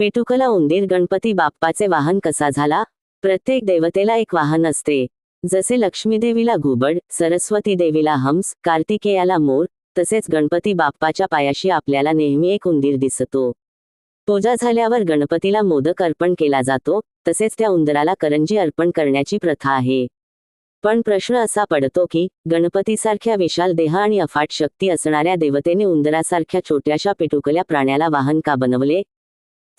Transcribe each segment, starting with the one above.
पेटुकला उंदीर गणपती बाप्पाचे वाहन कसा झाला? प्रत्येक देवतेला एक वाहन असते. जसे लक्ष्मीदेवीला घुबड सरस्वती देवीला हंस कार्तिकेयाला मोर तसेच गणपती बाप्पाच्या पायाशी आपल्याला नेहमी एक उंदीर दिसतो. पूजा झाल्यावर गणपतीला मोदक अर्पण केला जातो तसेच त्या उंदराला करंजी अर्पण करण्याची प्रथा आहे. पण प्रश्न असा पडतो की गणपतीसारख्या विशाल देह आणि अफाट शक्ती असणाऱ्या देवतेने उंदरासारख्या छोट्याशा पेटुकल्या प्राण्याला वाहन का बनवले?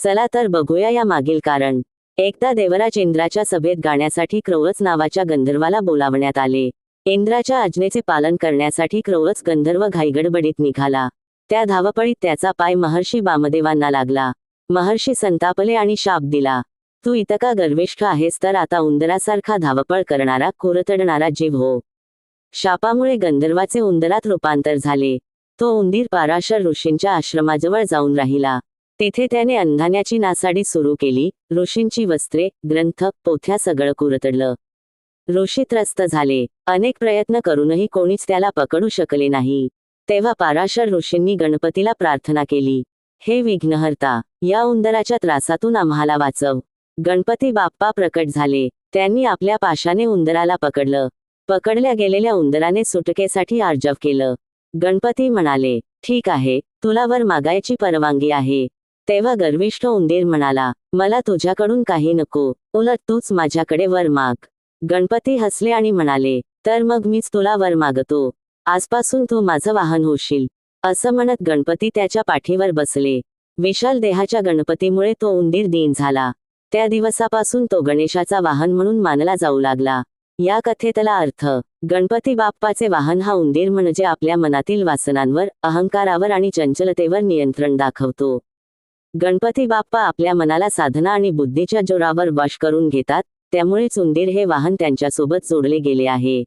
चला तर बघूया या मागील कारण. एकदा देवराज इंद्राच्या सभेत गाण्यासाठी क्रौरच नावाच्या गंधर्वाला बोलावण्यात आले. इंद्राच्या आज्ञेचे पालन करण्यासाठी क्रौरच गंधर्व घाईगडबडीत निघाला. त्या धावपळीत त्याचा पाय महर्षी बामदेवांना लागला. महर्षी संतापले आणि शाप दिला. तू इतका गर्विष्ठ आहेस तर आता उंदरासारखा धावपळ करणारा कोरतडणारा जीव हो. शापामुळे गंधर्वाचे उंदरात रूपांतर झाले. तो उंदीर पाराशर ऋषींच्या आश्रमाजवळ जाऊन राहिला. तेथे त्याने अंधाण्याची नासाडी सुरू केली ऋषींची वस्त्रे ग्रंथ पोथ्या सगळं कुरतडलं. ऋषी त्रस्त झाले. अनेक प्रयत्न करूनही कोणीच त्याला पकडू शकले नाही. तेव्हा पाराशर ऋषींनी गणपतीला प्रार्थना केली. हे विघ्नहर्ता या उंदराच्या त्रासातून आम्हाला वाचव. गणपती बाप्पा प्रकट झाले. त्यांनी आपल्या पाशाने उंदराला पकडलं. पकडल्या गेलेल्या उंदराने सुटकेसाठी आर्जव केलं. गणपती म्हणाले ठीक आहे तुला वर मागायची परवानगी आहे. तेव्हा गर्विष्ठ उंदीर म्हणाला मला तुझ्याकडून काही नको. उलट तूच माझ्याकडे वर माग. गणपती हसले आणि म्हणाले तर मग मीच तुला वर मागतो. आजपासून तू माझं वाहन होशील. असं म्हणत गणपती त्याच्या पाठीवर बसले. विशाल देहाच्या गणपतीमुळे तो उंदीर दीन झाला. त्या दिवसापासून तो गणेशाचा वाहन म्हणून मानला जाऊ लागला. या कथेतला अर्थ गणपती बाप्पाचे वाहन हा उंदीर म्हणजे आपल्या मनातील वासनांवर अहंकारावर आणि चंचलतेवर नियंत्रण दाखवतो. गणपती बाप्पा आपल्या मनाला साधना आणि बुद्धीच्या जोरावर वश करून घेतात त्यामुळेच उंदीर हे वाहन त्यांच्यासोबत जोडले गेले आहे.